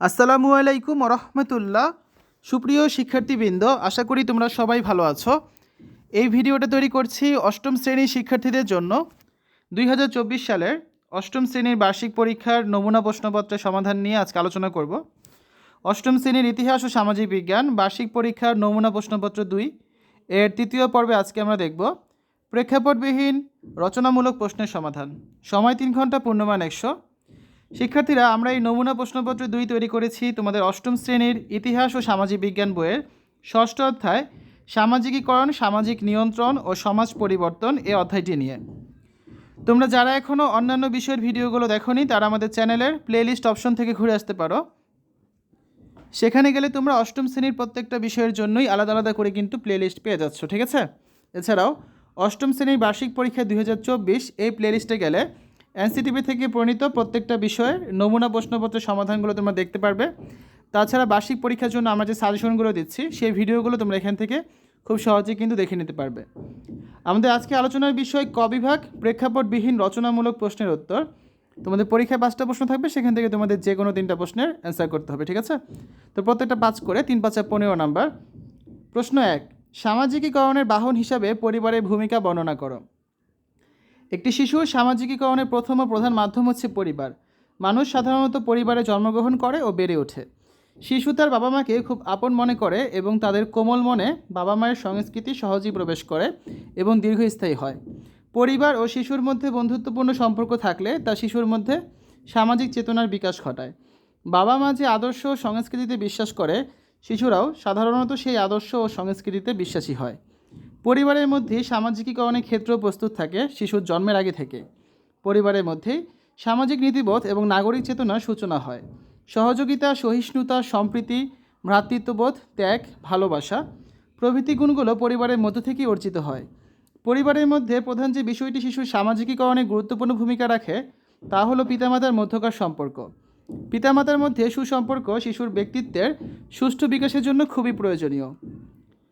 আসসালামু আলাইকুম রহমতুল্লাহ সুপ্রিয় শিক্ষার্থীবৃন্দ, আশা করি তোমরা সবাই ভালো আছো। এই ভিডিওটা তৈরি করছি অষ্টম শ্রেণির শিক্ষার্থীদের জন্য। দুই হাজার চব্বিশ সালের অষ্টম শ্রেণির বার্ষিক পরীক্ষার নমুনা প্রশ্নপত্রের সমাধান নিয়ে আজকে আলোচনা করব। অষ্টম শ্রেণির ইতিহাস ও সামাজিক বিজ্ঞান বার্ষিক পরীক্ষার নমুনা প্রশ্নপত্র দুই। এর তৃতীয় পর্বে আজকে আমরা দেখব প্রেক্ষাপটবিহীন রচনামূলক প্রশ্নের সমাধান। সময় তিন ঘণ্টা পূর্ণমান একশো। শিক্ষার্থীরা, আমরা এই নমুনা প্রশ্নপত্র দুই তৈরি করেছি তোমাদের অষ্টম শ্রেণির ইতিহাস ও সামাজিক বিজ্ঞান বইয়ের। ষষ্ঠ অধ্যায়, সামাজিকীকরণ, সামাজিক নিয়ন্ত্রণ ও সমাজ পরিবর্তন এই অধ্যায়টি নিয়ে। তোমরা যারা এখনও অন্যান্য বিষয়ের ভিডিওগুলো দেখোনি, তারা আমাদের চ্যানেলের প্লেলিস্ট অপশন থেকে ঘুরে আসতে পারো। সেখানে গেলে তোমরা অষ্টম শ্রেণির প্রত্যেকটা বিষয়ের জন্যই আলাদা আলাদা করে কিন্তু প্লেলিস্ট পেয়ে যাচ্ছ, ঠিক আছে? এছাড়াও, অষ্টম শ্রেণির বার্ষিক পরীক্ষা দুই হাজার চব্বিশ, এই প্লেলিস্টে গেলে এনসিটিভি থেকে প্রণীত প্রত্যেকটা বিষয়ের নমুনা প্রশ্নপত্রের সমাধানগুলো তোমরা দেখতে পারবে। তাছাড়া বার্ষিক পরীক্ষার জন্য আমরা যে সাজেশনগুলো দিচ্ছি, সেই ভিডিওগুলো তোমরা এখান থেকে খুব সহজেই কিন্তু দেখে নিতে পারবে। আমাদের আজকে আলোচনার বিষয় ক বিভাগ, প্রেক্ষাপটবিহীন রচনামূলক প্রশ্নের উত্তর। তোমাদের পরীক্ষায় পাঁচটা প্রশ্ন থাকবে, সেখান থেকে তোমাদের যে কোনো তিনটা প্রশ্নের অ্যান্সার করতে হবে, ঠিক আছে? তো প্রত্যেকটা পাঁচ করে, তিন, পাঁচা পনেরো নাম্বার। প্রশ্ন এক, সামাজিকীকরণের বাহন হিসাবে পরিবারের ভূমিকা বর্ণনা করো। একটি শিশুর সামাজিকীকরণের প্রথম ও প্রধান মাধ্যম হচ্ছে পরিবার। মানুষ সাধারণত পরিবারে জন্মগ্রহণ করে ও বেড়ে ওঠে। শিশু তার বাবা মাকে খুব আপন মনে করে এবং তাদের কোমল মনে বাবা মায়ের সংস্কৃতি সহজেই প্রবেশ করে এবং দীর্ঘস্থায়ী হয়। পরিবার ও শিশুর মধ্যে বন্ধুত্বপূর্ণ সম্পর্ক থাকলে তা শিশুর মধ্যে সামাজিক চেতনার বিকাশ ঘটায়। বাবা মা যে আদর্শ ও সংস্কৃতিতে বিশ্বাস করে, শিশুরাও সাধারণত সেই আদর্শ ও সংস্কৃতিতে বিশ্বাসী হয়। পরিবারের মধ্যে সামাজিকীকরণের ক্ষেত্র প্রস্তুত থাকে শিশুর জন্মের আগে থেকে। পরিবারের মধ্যেই সামাজিক নীতিবোধ এবং নাগরিক চেতনার সূচনা হয়। সহযোগিতা, সহিষ্ণুতা, সম্প্রীতি, ভ্রাতৃত্ববোধ, ত্যাগ, ভালোবাসা প্রভৃতি গুণগুলো পরিবারের মধ্য থেকেই অর্জিত হয়। পরিবারের মধ্যে প্রধান যে বিষয়টি শিশুর সামাজিকীকরণে গুরুত্বপূর্ণ ভূমিকা রাখে, তা হলো পিতামাতার মধ্যকার সম্পর্ক। পিতামাতার মধ্যে সুসম্পর্ক শিশুর ব্যক্তিত্বের সুষ্ঠু বিকাশের জন্য খুবই প্রয়োজনীয়।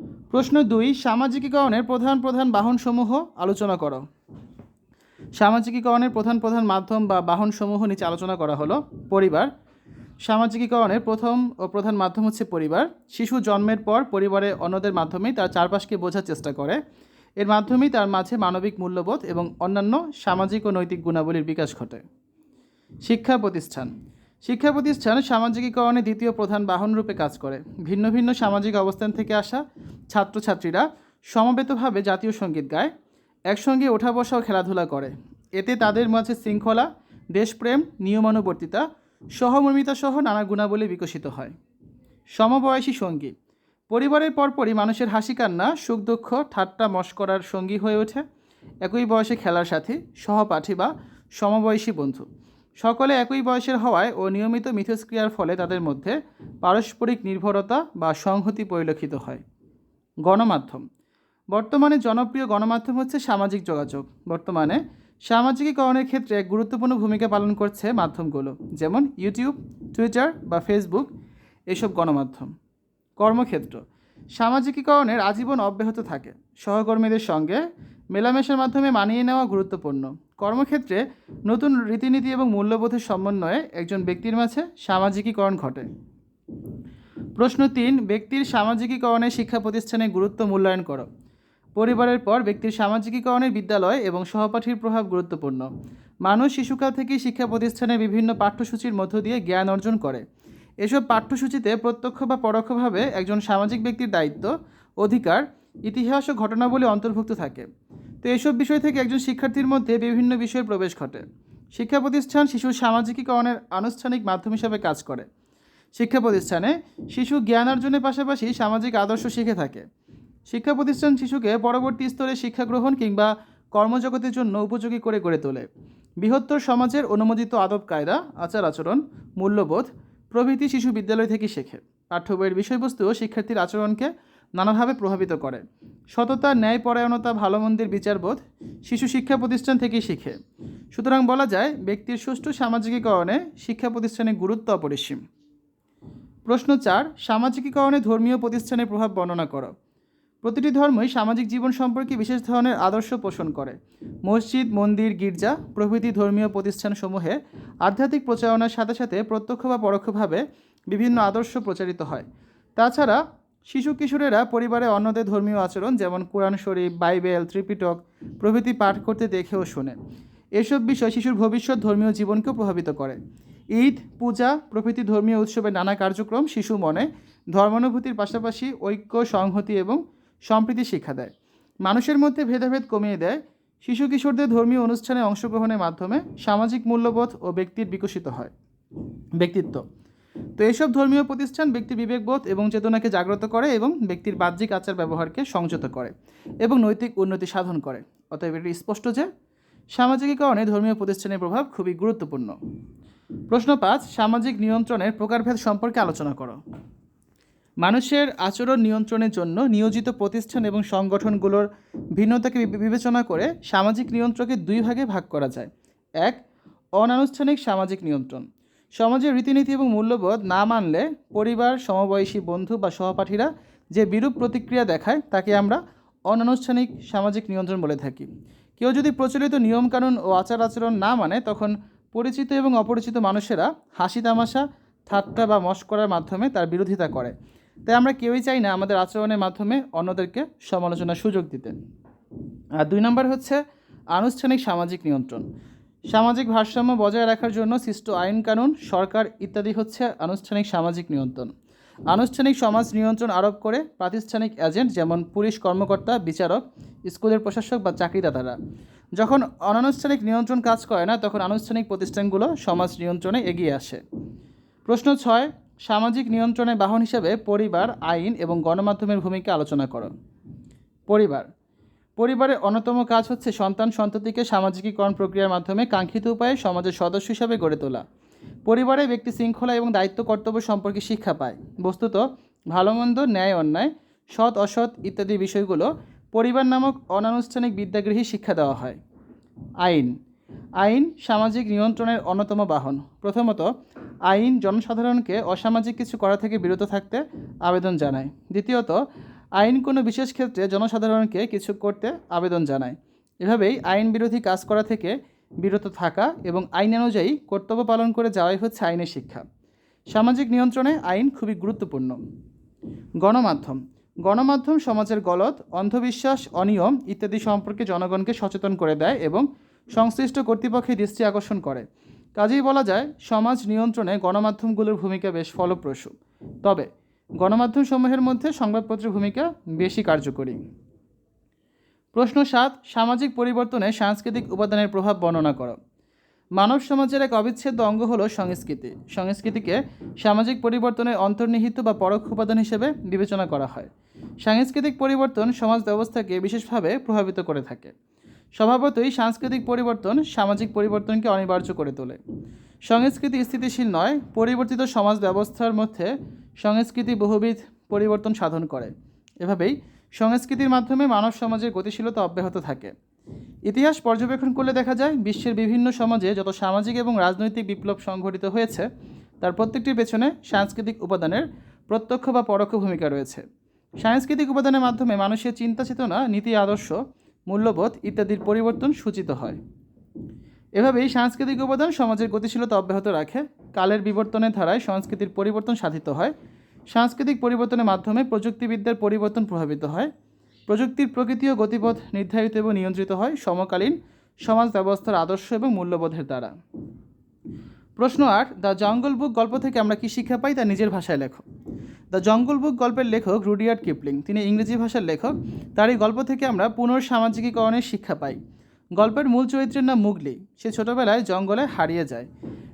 প্রশ্ন দুই, সামাজিকীকরণের প্রধান প্রধান বাহনসমূহ আলোচনা করো। সামাজিকীকরণের প্রধান প্রধান মাধ্যম বা বাহনসমূহ নিচে আলোচনা করা হলো, পরিবার। সামাজিকীকরণের প্রথম ও প্রধান মাধ্যম হচ্ছে পরিবার। শিশু জন্মের পর পরিবারের অন্যদের মাধ্যমেই তার চারপাশকে বোঝার চেষ্টা করে। এর মাধ্যমেই তার মাঝে মানবিক মূল্যবোধ এবং অন্যান্য সামাজিক ও নৈতিক গুণাবলীর বিকাশ ঘটে। শিক্ষা প্রতিষ্ঠান। শিক্ষা প্রতিষ্ঠান সামাজিকীকরণে দ্বিতীয় প্রধান বাহন রূপে কাজ করে। ভিন্ন ভিন্ন সামাজিক অবস্থান থেকে আসা ছাত্রছাত্রীরা সমবেতভাবে জাতীয় সংগীত গায়, একসঙ্গে ওঠা বসা ও খেলাধুলা করে। এতে তাদের মাঝে শৃঙ্খলা, দেশপ্রেম, নিয়মানুবর্তিতা, সহমর্মিতা সহ নানা গুণাবলী বিকশিত হয়। সমবয়সী সঙ্গী। পরিবারের পরপরই মানুষের হাসি কান্না, সুখ দুঃখ, ঠাট্টা মস্করার সঙ্গী হয়ে ওঠে। একই বয়সে খেলার সাথী, সহপাঠী বা সমবয়সী বন্ধু। সকলে একই বয়সের হওয়ায় ও নিয়মিত মিথস্ক্রিয়ার ফলে তাদের মধ্যে পারস্পরিক নির্ভরতা বা সংহতি পরিলক্ষিত হয়। গণমাধ্যম। বর্তমানে জনপ্রিয় গণমাধ্যম হচ্ছে সামাজিক যোগাযোগ। বর্তমানে সামাজিকীকরণের ক্ষেত্রে এক গুরুত্বপূর্ণ ভূমিকা পালন করছে মাধ্যমগুলো, যেমন ইউটিউব, টুইটার বা ফেসবুক। এসব গণমাধ্যম। কর্মক্ষেত্র। সামাজিকীকরণের আজীবন অব্যাহত থাকে। সহকর্মীদের সঙ্গে মেলামেশার মাধ্যমে মানিয়ে নেওয়া গুরুত্বপূর্ণ। কর্মক্ষেত্রে নতুন রীতিনীতি এবং মূল্যবোধের সমন্বয়ে একজন ব্যক্তির মাঝে সামাজিকীকরণ ঘটে। প্রশ্ন তিন, ব্যক্তির সামাজিকীকরণে শিক্ষা প্রতিষ্ঠানের গুরুত্ব মূল্যায়ন করো। পরিবারের পর ব্যক্তির সামাজিকীকরণের বিদ্যালয় এবং সহপাঠীর প্রভাব গুরুত্বপূর্ণ। মানুষ শিশুকাল থেকেই শিক্ষা প্রতিষ্ঠানের বিভিন্ন পাঠ্যসূচির মধ্য দিয়ে জ্ঞান অর্জন করে। এসব পাঠ্যসূচিতে প্রত্যক্ষ বা পরোক্ষভাবে একজন সামাজিক ব্যক্তির দায়িত্ব, অধিকার, ইতিহাস ও ঘটনাবলী অন্তর্ভুক্ত থাকে। তো এসব বিষয় থেকে একজন শিক্ষার্থীর মধ্যে বিভিন্ন বিষয়ের প্রবেশ ঘটে। শিক্ষা প্রতিষ্ঠান শিশুর সামাজিকীকরণের আনুষ্ঠানিক মাধ্যম হিসাবে কাজ করে। শিক্ষা প্রতিষ্ঠানে শিশু জ্ঞান অর্জনের পাশাপাশি সামাজিক আদর্শ শিখে থাকে। শিক্ষা প্রতিষ্ঠান শিশুকে পরবর্তী স্তরে শিক্ষা গ্রহণ কিংবা কর্মজগতের জন্য উপযোগী করে গড়ে তোলে। বৃহত্তর সমাজের অনুমোদিত আদব কায়দা, আচার আচরণ, মূল্যবোধ প্রভৃতি শিশু বিদ্যালয় থেকে শেখে। পাঠ্য বইয়ের বিষয়বস্তুও শিক্ষার্থীর আচরণকে নানাভাবে প্রভাবিত করে। সততা, ন্যায়পরায়ণতা, ভালো মন্দির, বিচারবোধ শিশু শিক্ষা প্রতিষ্ঠান থেকেই শিখে। সুতরাং বলা যায়, ব্যক্তির সুষ্ঠু সামাজিকীকরণে শিক্ষা প্রতিষ্ঠানের গুরুত্ব অপরিসীম। প্রশ্ন চার, সামাজিকীকরণে ধর্মীয় প্রতিষ্ঠানের প্রভাব বর্ণনা করো। প্রতিটি ধর্মই সামাজিক জীবন সম্পর্কে বিশেষ ধরনের আদর্শ পোষণ করে। মসজিদ, মন্দির, গির্জা প্রভৃতি ধর্মীয় প্রতিষ্ঠানসমূহে আধ্যাত্মিক প্রচারণার সাথে সাথে প্রত্যক্ষ বা পরোক্ষভাবে বিভিন্ন আদর্শ প্রচারিত হয়। তাছাড়া শিশু কিশোরেরা পরিবারে অন্যদের ধর্মীয় আচরণ, যেমন কোরআন শরীফ, বাইবেল, ত্রিপিটক প্রভৃতি পাঠ করতে দেখেও শোনে। এসব বিষয় শিশুর ভবিষ্যৎ ধর্মীয় জীবনকেও প্রভাবিত করে। ঈদ, পূজা প্রভৃতি ধর্মীয় উৎসবের নানা কার্যক্রম শিশু মনে ধর্মানুভূতির পাশাপাশি ঐক্য, সংহতি এবং সম্প্রীতি শিক্ষা দেয়। মানুষের মধ্যে ভেদাভেদ কমিয়ে দেয়। শিশু কিশোরদের ধর্মীয় অনুষ্ঠানে অংশগ্রহণের মাধ্যমে সামাজিক মূল্যবোধ ও ব্যক্তির বিকশিত হয়। ব্যক্তিত্ব তো এইসব ধর্মীয় প্রতিষ্ঠান ব্যক্তির বিবেকবোধ এবং চেতনাকে জাগ্রত করে এবং ব্যক্তির বাহ্যিক আচার ব্যবহারকে সংযত করে এবং নৈতিক উন্নতি সাধন করে। অতএব এটি স্পষ্ট যে সামাজিকীকরণে ধর্মীয় প্রতিষ্ঠানের প্রভাব খুবই গুরুত্বপূর্ণ। প্রশ্ন পাঁচ, সামাজিক নিয়ন্ত্রণের প্রকারভেদ সম্পর্কে আলোচনা করো। মানুষের আচরণ নিয়ন্ত্রণের জন্য নিয়োজিত প্রতিষ্ঠান এবং সংগঠনগুলোর ভিন্নতাকে বিবেচনা করে সামাজিক নিয়ন্ত্রণকে দুই ভাগে ভাগ করা যায়। এক, অনানুষ্ঠানিক সামাজিক নিয়ন্ত্রণ। সমাজের রীতিনীতি এবং মূল্যবোধ না মানলে পরিবার, সমবয়সী বন্ধু বা সহপাঠীরা যে বিরূপ প্রতিক্রিয়া দেখায় তাকে আমরা অনানুষ্ঠানিক সামাজিক নিয়ন্ত্রণ বলে থাকি। কেউ যদি প্রচলিত নিয়মকানুন ও আচার আচরণ না মানে তখন পরিচিত এবং অপরিচিত মানুষেরা হাসি তামাশা, ঠাট্টা বা মস্করার মাধ্যমে তার বিরোধিতা করে। তাই আমরা কেউই চাই না আমাদের আচরণের মাধ্যমে অন্যদেরকে সমালোচনার সুযোগ দিতে। আর দুই নম্বর হচ্ছে আনুষ্ঠানিক সামাজিক নিয়ন্ত্রণ। সামাজিক ভারসাম্য বজায় রাখার জন্য সৃষ্ট আইন কানুন, সরকার ইত্যাদি হচ্ছে আনুষ্ঠানিক সামাজিক নিয়ন্ত্রণ। আনুষ্ঠানিক সমাজ নিয়ন্ত্রণ আরোপ করে প্রাতিষ্ঠানিক এজেন্ট যেমন পুলিশ কর্মকর্তা, বিচারক, স্কুলের প্রশাসক বা চাকরিদাতারা। যখন অনানুষ্ঠানিক নিয়ন্ত্রণ কাজ করে না, তখন আনুষ্ঠানিক প্রতিষ্ঠানগুলো সমাজ নিয়ন্ত্রণে এগিয়ে আসে। প্রশ্ন ছয়, সামাজিক নিয়ন্ত্রণের বাহন হিসেবে পরিবার, আইন এবং গণমাধ্যমের ভূমিকা আলোচনা করো। পরিবার পরিবারের অন্যতম কাজ হচ্ছে সন্তান সন্ততিকে সামাজিকীকরণ প্রক্রিয়ার মাধ্যমে কাঙ্ক্ষিত উপায়ে সমাজের সদস্য হিসাবে গড়ে তোলা। পরিবারে ব্যক্তি শৃঙ্খলা এবং দায়িত্ব কর্তব্য সম্পর্কে শিক্ষা পায়। বস্তুত ভালো মন্দ ন্যায়, অন্যায়, সৎ, অসৎ ইত্যাদি বিষয়গুলো পরিবার নামক অনানুষ্ঠানিক বিদ্যাগৃহী শিক্ষা দেওয়া হয়। আইন। আইন সামাজিক নিয়ন্ত্রণের অন্যতম বাহন। প্রথমত, আইন জনসাধারণকে অসামাজিক কিছু করা থেকে বিরত থাকতে আবেদন জানায়। দ্বিতীয়ত আইন কোনো বিশেষ ক্ষেত্রে জনসাধারণকে কিছু করতে আবেদন জানায়। এভাবেই আইন বিরোধী কাজ করা থেকে বিরত থাকা এবং আইন অনুযায়ী কর্তব্য পালন করে যাওয়াই হচ্ছে আইনের শিক্ষা। সামাজিক নিয়ন্ত্রণে আইন খুবই গুরুত্বপূর্ণ। গণমাধ্যম। গণমাধ্যম সমাজের গলত, অন্ধবিশ্বাস, অনিয়ম ইত্যাদি সম্পর্কে জনগণকে সচেতন করে দেয় এবং সংশ্লিষ্ট কর্তৃপক্ষের দৃষ্টি আকর্ষণ করে। কাজেই বলা যায়, সমাজ নিয়ন্ত্রণে গণমাধ্যমগুলোর ভূমিকা বেশ ফলপ্রসূ। তবে গণমাধ্যম সমূহের মধ্যে সংবাদপত্রের ভূমিকা বেশি কার্যকরী। প্রশ্ন সাত, সামাজিক পরিবর্তনে সাংস্কৃতিক উপাদানের প্রভাব বর্ণনা করো। মানব সমাজের এক অবিচ্ছেদ্য অঙ্গ হল সংস্কৃতি। সংস্কৃতিকে সামাজিক পরিবর্তনের অন্তর্নিহিত বা পরোক্ষ উপাদান হিসেবে বিবেচনা করা হয়। সাংস্কৃতিক পরিবর্তন সমাজ ব্যবস্থাকে বিশেষভাবে প্রভাবিত করে থাকে। স্বভাবতই সাংস্কৃতিক পরিবর্তন সামাজিক পরিবর্তনকে অনিবার্য করে তোলে। সংস্কৃতি স্থিতিশীল নয়, পরিবর্তিত সমাজ ব্যবস্থার মধ্যে সংস্কৃতি বহুবিধ পরিবর্তন সাধন করে। এভাবেই সংস্কৃতির মাধ্যমে মানব সমাজের গতিশীলতা অব্যাহত থাকে। ইতিহাস পর্যবেক্ষণ করলে দেখা যায়, বিশ্বের বিভিন্ন সমাজে যত সামাজিক এবং রাজনৈতিক বিপ্লব সংঘটিত হয়েছে, তার প্রত্যেকটির পেছনে সাংস্কৃতিক উপাদানের প্রত্যক্ষ বা পরোক্ষ ভূমিকা রয়েছে। সাংস্কৃতিক উপাদানের মাধ্যমে মানুষের চিন্তা চেতনা নীতি আদর্শ মূল্যবোধ ইত্যাদির পরিবর্তন সূচিত হয়। এভাবেই সাংস্কৃতিক উপাদান সমাজের গতিশীলতা অব্যাহত রাখে। কালের বিবর্তনের ধারায় সংস্কৃতির পরিবর্তন সাধিত হয়। সাংস্কৃতিক পরিবর্তনের মাধ্যমে প্রযুক্তিবিদ্যার পরিবর্তন প্রভাবিত হয়। প্রযুক্তির প্রকৃতি ও গতিপথ নির্ধারিত এবং নিয়ন্ত্রিত হয় সমকালীন সমাজ ব্যবস্থার আদর্শ এবং মূল্যবোধের দ্বারা। প্রশ্ন আট, দ্য জঙ্গল বুক গল্প থেকে আমরা কী শিক্ষা পাই তা নিজের ভাষায় লেখো। দ্য জঙ্গল বুক গল্পের লেখক রুডিয়ার্ড কিপলিং। তিনি ইংরেজি ভাষার লেখক। তার এই গল্প থেকে আমরা পুনর্সামাজিকীকরণের শিক্ষা পাই। গল্পের মূল চরিত্রের নাম মুগলি। সে ছোটবেলায় জঙ্গলে হারিয়ে যায়।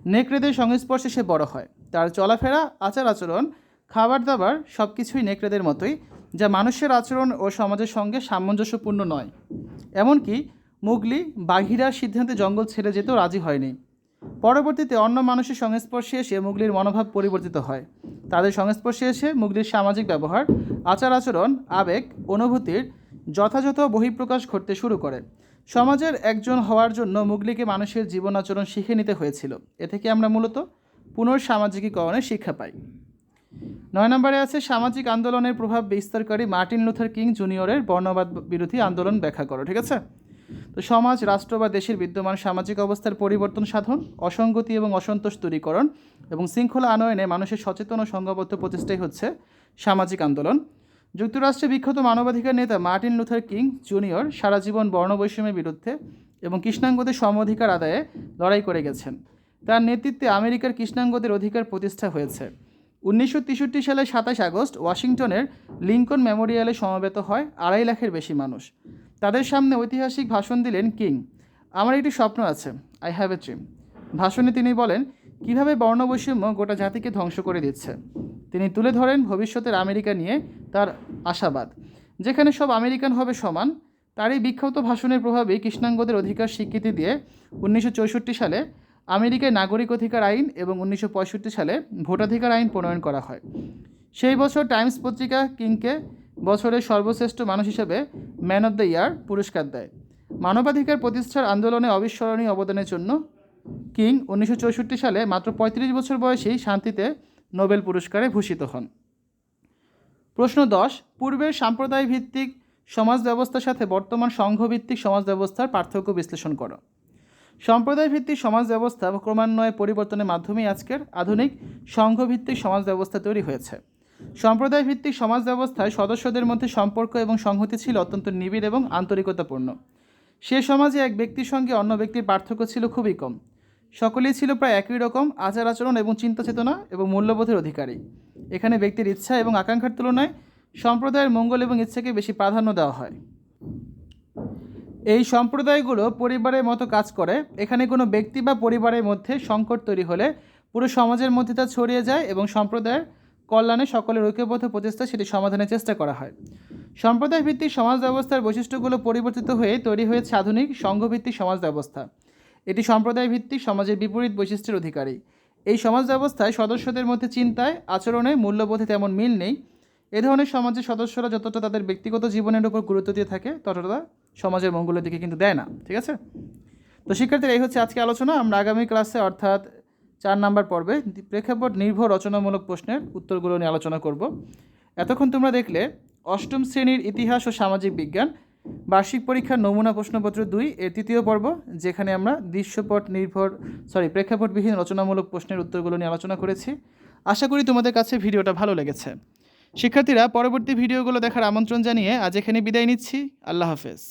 নেকড়েদের সংস্পর্শে সে বড় হয়। তার চলাফেরা, আচার আচরণ খাবার দাবার সব কিছুই নেকড়েদের মতোই, যা মানুষের আচরণ ও সমাজের সঙ্গে সামঞ্জস্যপূর্ণ নয়। এমনকি মুগলি বাঘিরার সিদ্ধান্তে জঙ্গল ছেড়ে যেতেও রাজি হয়নি। পরবর্তীতে অন্য মানুষের সংস্পর্শে এসে মুগলির মনোভাব পরিবর্তিত হয়। তাদের সংস্পর্শে এসে মুগলির সামাজিক ব্যবহার, আচার আচরণ, আবেগ, অনুভূতির যথাযথ বহিঃপ্রকাশ ঘটতে শুরু করে। সমাজের একজন হওয়ার জন্য মুগলিকে মানুষের জীবন আচরণ শিখে নিতে হয়েছিল। এ থেকে আমরা মূলত পুনর্সামাজিকীকরণের শিক্ষা পাই। নয় নম্বরে আছে সামাজিক আন্দোলনের প্রভাব বিস্তারকারী মার্টিন লুথার কিং জুনিয়রের বর্ণবাদ বিরোধী আন্দোলন ব্যাখ্যা করো, ঠিক আছে? তো সমাজ, রাষ্ট্র বা দেশের বিদ্যমান সামাজিক অবস্থার পরিবর্তন সাধন, অসঙ্গতি এবং অসন্তোষ দূরীকরণ এবং শৃঙ্খলা আনয়নে মানুষের সচেতন ও সংঘবদ্ধ প্রচেষ্টাই হচ্ছে সামাজিক আন্দোলন। যুক্তরাষ্ট্রে বিখ্যাত মানবাধিকার নেতা মার্টিন লুথার কিং জুনিয়র সারা জীবন বর্ণবৈষম্যের বিরুদ্ধে এবং কৃষ্ণাঙ্গদের সম অধিকার আদায়ে লড়াই করে গেছেন। তার নেতৃত্বে আমেরিকার কৃষ্ণাঙ্গদের অধিকার প্রতিষ্ঠা হয়েছে। উনিশশো তেষট্টি সালের সাতাশ আগস্ট ওয়াশিংটনের লিঙ্কন মেমোরিয়ালে সমবেত হয় আড়াই লাখের বেশি মানুষ। তাদের সামনে ঐতিহাসিক ভাষণ দিলেন কিং। আমার একটি স্বপ্ন আছে আই হ্যাভ এ ড্রিম ভাষণে তিনি বলেন, কীভাবে বর্ণবৈষম্য গোটা জাতিকে ধ্বংস করে দিচ্ছে? তিনি তুলে ধরেন ভবিষ্যতের আমেরিকা নিয়ে তার আশাবাদ। যেখানে সব আমেরিকান হবে সমান, তারই বিখ্যাত ভাষণের প্রভাবেই কৃষ্ণাঙ্গদের অধিকার স্বীকৃতি দিয়ে উনিশশো চৌষট্টি সালে আমেরিকায় নাগরিক অধিকার আইন এবং উনিশশো পঁয়ষট্টি সালে ভোটাধিকার আইন প্রণয়ন করা হয়। সেই বছর টাইমস পত্রিকা কিংকে বছরের সর্বশ্রেষ্ঠ মানুষ হিসেবে ম্যান অব দ্য ইয়ার পুরস্কার দেয়। মানবাধিকার প্রতিষ্ঠার আন্দোলনে অবিস্মরণীয় অবদানের জন্য কিং উনিশশো চৌষট্টি সালে মাত্র পঁয়ত্রিশ বছর বয়সেই শান্তিতে নোবেল পুরস্কারে ভূষিত হন। প্রশ্ন দশ পূর্বের সাম্প্রদায় ভিত্তিক সমাজ ব্যবস্থার সাথে বর্তমান সংঘভিত্তিক সমাজ ব্যবস্থার পার্থক্য বিশ্লেষণ করো। সম্প্রদায় ভিত্তিক সমাজ ব্যবস্থা ক্রমান্বয়ে পরিবর্তনের মাধ্যমেই আজকের আধুনিক সংঘভিত্তিক সমাজ ব্যবস্থা তৈরি হয়েছে। সম্প্রদায় ভিত্তিক সমাজ ব্যবস্থায় সদস্যদের মধ্যে সম্পর্ক এবং সংহতি ছিল অত্যন্ত নিবিড় এবং আন্তরিকতাপূর্ণ। সে সমাজে এক ব্যক্তির সঙ্গে অন্য ব্যক্তির পার্থক্য ছিল খুবই কম। সকলেই ছিল প্রায় একই রকম আচার আচরণ এবং চিন্তা চেতনা এবং মূল্যবোধের অধিকারী। এখানে ব্যক্তির ইচ্ছা এবং আকাঙ্ক্ষার তুলনায় সম্প্রদায়ের মঙ্গল এবং ইচ্ছাকে বেশি প্রাধান্য দেওয়া হয়। এই সম্প্রদায়গুলো পরিবারের মতো কাজ করে। এখানে কোনো ব্যক্তি বা পরিবারের মধ্যে সংকট তৈরি হলে পুরো সমাজের মধ্যে তা ছড়িয়ে যায় এবং সম্প্রদায়ের কল্যাণে সকলের ঐক্যবদ্ধ প্রচেষ্টা সেটি সমাধানের চেষ্টা করা হয়। সম্প্রদায় ভিত্তিক সমাজ ব্যবস্থার বৈশিষ্ট্যগুলো পরিবর্তিত হয়ে তৈরি হয়েছে আধুনিক সংঘভিত্তিক সমাজ ব্যবস্থা। এটি সম্প্রদায় ভিত্তিক সমাজের বিপরীত বৈশিষ্ট্যের অধিকারী। এই সমাজ ব্যবস্থায় সদস্যদের মধ্যে চিন্তায়, আচরণে মূল্যবোধে তেমন মিল নেই। এ ধরনের সমাজের সদস্যরা যতটা তাদের ব্যক্তিগত জীবনের উপর গুরুত্ব দিয়ে থাকে, ততটা সমাজের মঙ্গলের দিকে কিন্তু দেয় না, ঠিক আছে? তো শিক্ষার্থীরা, এই হচ্ছে আজকে আলোচনা। আমরা আগামী ক্লাসে অর্থাৎ চার নাম্বার পর্বে প্রেক্ষাপট নির্ভর রচনামূলক প্রশ্নের উত্তরগুলো নিয়ে আলোচনা করব। এতক্ষণ তোমরা দেখলে অষ্টম শ্রেণির ইতিহাস ও সামাজিক বিজ্ঞান। বার্ষিক পরীক্ষার নমুনা প্রশ্নপত্র দুই, এর তৃতীয় পর্ব, যেখানে আমরা দৃশ্যপট নির্ভর সরি প্রেক্ষাপটবিহীন রচনামূলক প্রশ্নের উত্তরগুলো নিয়ে আলোচনা করেছি। আশা করি তোমাদের কাছে ভিডিওটা ভালো লেগেছে। শিক্ষার্থীরা, পরবর্তী ভিডিওগুলো দেখার আমন্ত্রণ জানিয়ে আজ এখানে বিদায় নিচ্ছি। আল্লাহ হাফেজ।